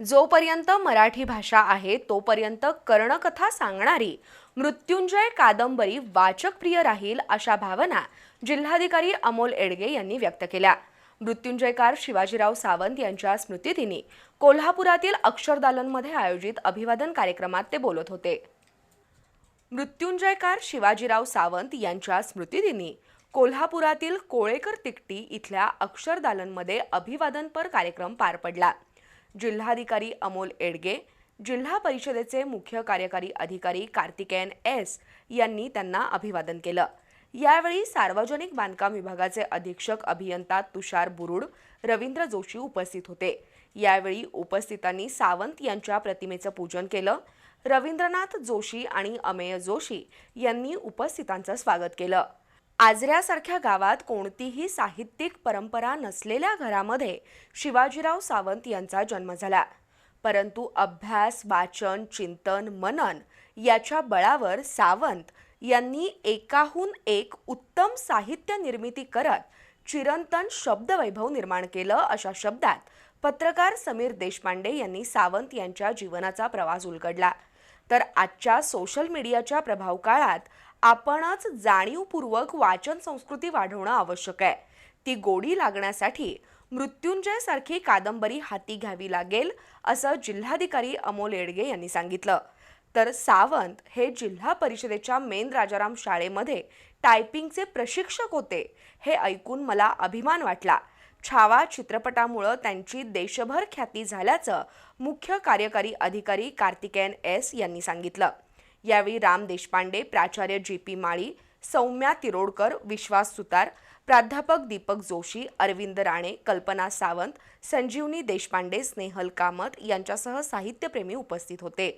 जोपर्यंत मराठी भाषा आहे तोपर्यंत कर्णकथा सांगणारी मृत्युंजय कादंबरी वाचकप्रिय राहील अशा भावना जिल्हाधिकारी अमोल एडगे यांनी व्यक्त केल्या. मृत्युंजयकार शिवाजीराव सावंत यांच्या स्मृतिदिनी कोल्हापुरातील अक्षरदालनमध्ये आयोजित अभिवादन कार्यक्रमात ते बोलत होते. मृत्युंजयकार शिवाजीराव सावंत यांच्या स्मृतिदिनी कोल्हापुरातील कोळेकर तिकटी इथल्या अक्षरदालनमध्ये अभिवादनपर कार्यक्रम पार पडला. जिल्हाधिकारी अमोल एडगे जिल्हा परिषदेचे मुख्य कार्यकारी अधिकारी कार्तिकेयन एस यांनी त्यांना अभिवादन केलं. यावेळी सार्वजनिक बांधकाम विभागाचे अधीक्षक अभियंता तुषार बुरुड रवींद्र जोशी उपस्थित होते. यावेळी उपस्थितांनी सावंत यांच्या प्रतिमेचं पूजन केलं. रवींद्रनाथ जोशी आणि अमेय जोशी यांनी उपस्थितांचं स्वागत केलं. आजऱ्यासारख्या गावात कोणतीही साहित्यिक परंपरा नसलेल्या घरामध्ये शिवाजीराव सावंत यांचा जन्म झाला. परंतु अभ्यास वाचन चिंतन मनन याच्या बळावर सावंत यांनी एकाहून एक उत्तम साहित्य निर्मिती करत चिरंतन शब्दवैभव निर्माण केलं अशा शब्दात पत्रकार समीर देशपांडे यांनी सावंत यांच्या जीवनाचा प्रवास उलगडला. तर आजच्या सोशल मीडियाच्या प्रभाव काळात आपणच जाणीवपूर्वक वाचन संस्कृती वाढवणं आवश्यक आहे. ती गोडी लागण्यासाठी मृत्युंजय सारखी कादंबरी हाती घ्यावी लागेल असं जिल्हाधिकारी अमोल येडगे यांनी सांगितलं. तर सावंत हे जिल्हा परिषदेच्या मेन राजाराम शाळेमध्ये टायपिंगचे प्रशिक्षक होते हे ऐकून मला अभिमान वाटला. छावा चित्रपटामुळं त्यांची देशभर ख्याती झाल्याचं मुख्य कार्यकारी अधिकारी कार्तिकेयन एस यांनी सांगितलं. यावेळी राम देशपांडे प्राचार्य जी पी माळी सौम्या तिरोडकर विश्वास सुतार प्राध्यापक दीपक जोशी अरविंद राणे कल्पना सावंत संजीवनी देशपांडे स्नेहल कामत यांच्यासह साहित्यप्रेमी उपस्थित होते.